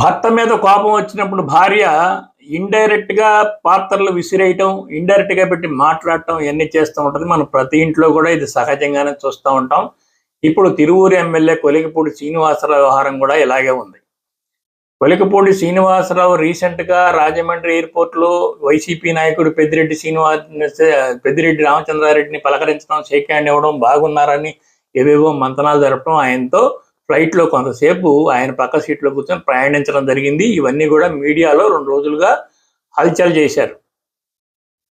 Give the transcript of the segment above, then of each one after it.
భర్త మీద కోపం వచ్చినప్పుడు భార్య ఇండైరెక్ట్గా పాత్రలు విసిరేయటం ఇండైరెక్ట్గా పెట్టి మాట్లాడటం ఇవన్నీ చేస్తూ ఉంటది. మనం ప్రతి ఇంట్లో కూడా ఇది సహజంగానే చూస్తూ ఉంటాం. ఇప్పుడు తిరువూరు ఎమ్మెల్యే కొలికపూడి శ్రీనివాసరావు వ్యవహారం కూడా ఇలాగే ఉంది. కొలికపూడి శ్రీనివాసరావు రీసెంట్గా రాజమండ్రి ఎయిర్పోర్ట్లో వైసీపీ నాయకుడు పెద్దిరెడ్డి శ్రీనివాస్ పెద్దిరెడ్డి రామచంద్రారెడ్డిని పలకరించడం షేక్ హ్యాండ్ ఇవ్వడం బాగున్నారని ఏవేవో మంతనాలు జరపడం ఆయనతో ఫ్లైట్లో కొంతసేపు ఆయన పక్క సీట్లో కూర్చొని ప్రయాణించడం జరిగింది. ఇవన్నీ కూడా మీడియాలో రెండు రోజులుగా హల్చల్ చేశారు.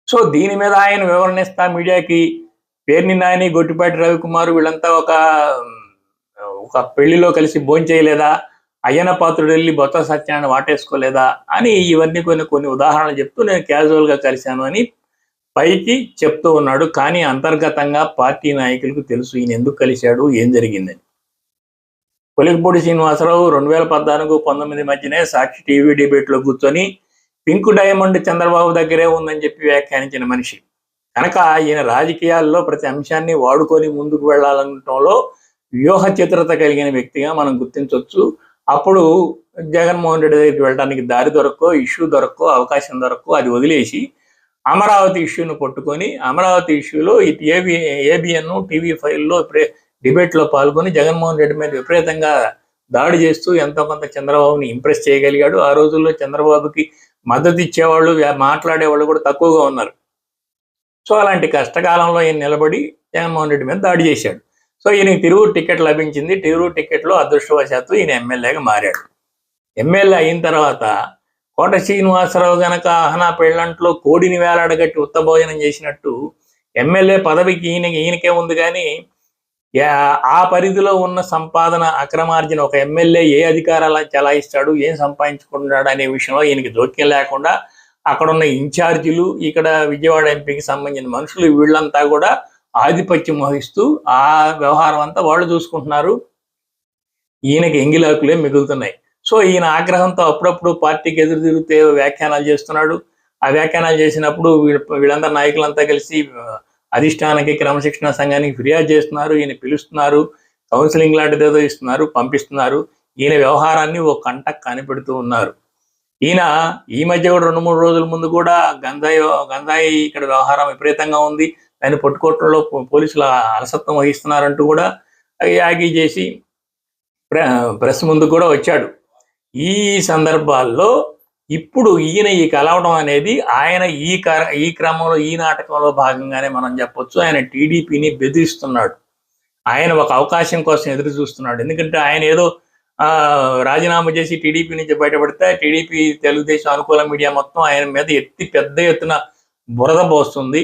సో దీని మీద ఆయన వివరణ ఇస్తా మీడియాకి. పేర్ని నాయని గొట్టిపాటి రవికుమార్ వీళ్ళంతా ఒక ఒక పెళ్ళిలో కలిసి భోంచేయలేదా అయ్యన పాత్రుడు వెళ్ళి బొత్త సత్యాన్ని వాటేసుకోలేదా? అని ఇవన్నీ కొన్ని కొన్ని ఉదాహరణలు చెప్తూ నేను క్యాజువల్గా కలిశాను అని పైకి చెప్తూ ఉన్నాడు. కానీ అంతర్గతంగా పార్టీ నాయకులకు తెలుసు ఈయన ఎందుకు కలిశాడు ఏం జరిగిందని. కొలికపూడి శ్రీనివాసరావు రెండు వేల పద్నాలుగు పంతొమ్మిది మధ్యనే సాక్షి టీవీ డిబేట్లో కూర్చొని పింక్ డైమండ్ చంద్రబాబు దగ్గరే ఉందని చెప్పి వ్యాఖ్యానించిన మనిషి. కనుక ఈయన రాజకీయాల్లో ప్రతి అంశాన్ని వాడుకొని ముందుకు వెళ్ళాలనటంలో వ్యూహ చిత్రత కలిగిన వ్యక్తిగా మనం గుర్తించవచ్చు అప్పుడు జగన్మోహన్ రెడ్డి దగ్గరికి వెళ్ళడానికి దారి దొరక్కో ఇష్యూ దొరక్కో అవకాశం దొరక్కో అది వదిలేసి అమరావతి ఇష్యూను పట్టుకొని అమరావతి ఇష్యూలో ఏబి ఏబిఎన్ టీవీ ఫైల్లో డిబేట్లో పాల్గొని జగన్మోహన్ రెడ్డి మీద విపరీతంగా దాడి చేస్తూ ఎంతో కొంత చంద్రబాబుని ఇంప్రెస్ చేయగలిగాడు. ఆ రోజుల్లో చంద్రబాబుకి మద్దతు ఇచ్చేవాళ్ళు మాట్లాడేవాళ్ళు కూడా తక్కువగా ఉన్నారు. సో అలాంటి కష్టకాలంలో ఈయన నిలబడి జగన్మోహన్ రెడ్డి మీద దాడి చేశాడు. సో ఈయనకి తిరువురు టికెట్ లభించింది. తిరువురు టికెట్లో అదృష్టవశాత్తు ఈయన ఎమ్మెల్యేగా మారాడు. ఎమ్మెల్యే అయిన తర్వాత కోట శ్రీనివాసరావు గనక ఆహనా పెళ్ళంట్లో కోడిని వేలాడగట్టి ఉత్తభోజనం చేసినట్టు ఎమ్మెల్యే పదవికి ఈయన ఈయనకే ఉంది కానీ ఆ పరిధిలో ఉన్న సంపాదన అక్రమార్జన ఒక ఎమ్మెల్యే ఏ అధికారాలు చలాయిస్తాడు ఏం సంపాదించుకుంటాడు అనే విషయంలో ఈయనకి జోక్యం లేకుండా అక్కడున్న ఇన్ఛార్జీలు ఇక్కడ విజయవాడ ఎంపీకి సంబంధించిన మనుషులు వీళ్ళంతా కూడా ఆధిపత్యం వహిస్తూ ఆ వ్యవహారం అంతా వాళ్ళు చూసుకుంటున్నారు. ఈయనకి ఎంగిలాకులే మిగులుతున్నాయి. సో ఈయన ఆగ్రహంతో అప్పుడప్పుడు పార్టీకి ఎదురు తిరిగితే వ్యాఖ్యానాలు చేస్తున్నాడు. ఆ వ్యాఖ్యానాలు చేసినప్పుడు వీళ్ళందరి నాయకులంతా కలిసి అధిష్టానానికి క్రమశిక్షణ సంఘానికి ఫిర్యాదు చేస్తున్నారు ఈయన పిలుస్తున్నారు కౌన్సిలింగ్ లాంటిది ఏదో ఇస్తున్నారు పంపిస్తున్నారు. ఈయన వ్యవహారాన్ని ఓ కంట కనిపెడుతూ ఉన్నారు. ఈయన ఈ మధ్య కూడా రెండు మూడు రోజుల ముందు కూడా గంజాయి గంజాయి ఇక్కడ వ్యవహారం విపరీతంగా ఉంది. దాన్ని పట్టుకోవటంలో పోలీసులు అలసత్వం వహిస్తున్నారంటూ కూడా యాగి చేసి ప్రెస్ ముందు కూడా వచ్చాడు. ఈ సందర్భాల్లో ఇప్పుడు ఈయన ఈ కలవడం అనేది ఆయన ఈ ఈ క్రమంలో ఈ నాటకంలో భాగంగానే మనం చెప్పొచ్చు. ఆయన టీడీపీని బెదిరిస్తున్నాడు. ఆయన ఒక అవకాశం కోసం ఎదురు చూస్తున్నాడు. ఎందుకంటే ఆయన ఏదో రాజీనామా చేసి టీడీపీ నుంచి బయటపడితే టీడీపీ తెలుగుదేశం అనుకూల మీడియా మొత్తం ఆయన మీద ఎత్తి పెద్ద ఎత్తున బురద పోస్తుంది.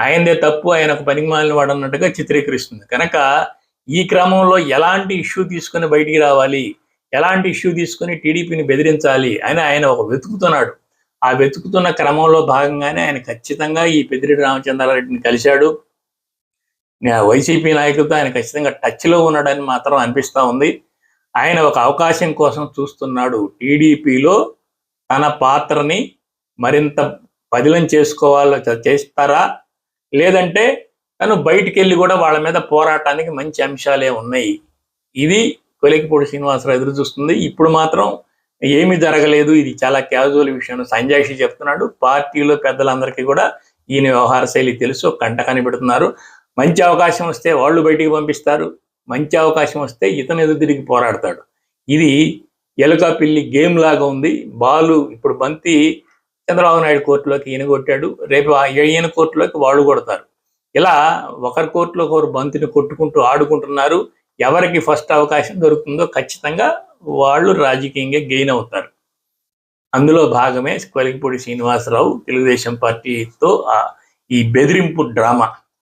ఆయనదే తప్పు ఆయన ఒక పనికిమాలిన వాడు అన్నట్టుగా చిత్రీకరిస్తుంది. కనుక ఈ క్రమంలో ఎలాంటి ఇష్యూ తీసుకుని బయటికి రావాలి? ఎలాంటి ఇష్యూ తీసుకుని టీడీపీని బెదిరించాలి అని ఆయన ఒక వెతుకుతున్నాడు. ఆ వెతుకుతున్న క్రమంలో భాగంగానే ఆయన ఖచ్చితంగా ఈ పెద్దిరెడ్డి రామచంద్రారెడ్డిని కలిశాడు. వైసీపీ నాయకులతో ఆయన ఖచ్చితంగా టచ్లో ఉన్నాడని మాత్రం అనిపిస్తూ ఉంది. ఆయన ఒక అవకాశం కోసం చూస్తున్నాడు టీడీపీలో తన పాత్రని మరింత పదిలం చేసుకోవాలో చేస్తారా? లేదంటే తను బయటికి వెళ్ళి కూడా వాళ్ళ మీద పోరాటానికి మంచి అంశాలే ఉన్నాయి. ఇది కొలికిపూడి శ్రీనివాసరావు ఎదురు చూస్తుంది. ఇప్పుడు మాత్రం ఏమీ జరగలేదు. ఇది చాలా క్యాజువల్ విషయం సంజాక్షి చెప్తున్నాడు. పార్టీలో పెద్దలందరికీ కూడా ఈయన వ్యవహార శైలి తెలుసు. కంట కనిపెడుతున్నారు. మంచి అవకాశం వస్తే వాళ్ళు బయటికి పంపిస్తారు. మంచి అవకాశం వస్తే ఇతను ఎదురు తిరిగి పోరాడతాడు. ఇది ఎలుక పిల్లి గేమ్ లాగా ఉంది. బాలు ఇప్పుడు బంతి చంద్రబాబు నాయుడు కోర్టులోకి ఈయన కొట్టాడు. రేపు ఈయన కోర్టులోకి వాళ్ళు కొడతారు. ఇలా ఒకరి కోర్టులో ఒకరు బంతిని కొట్టుకుంటూ ఆడుకుంటున్నారు. ఎవరికి ఫస్ట్ అవకాశం దొరుకుతుందో ఖచ్చితంగా వాళ్ళు రాజకీయంగా గెయిన్ అవుతారు. అందులో భాగమే కొలిగిపూడి శ్రీనివాసరావు తెలుగుదేశం పార్టీతో ఈ బెదిరింపు డ్రామా.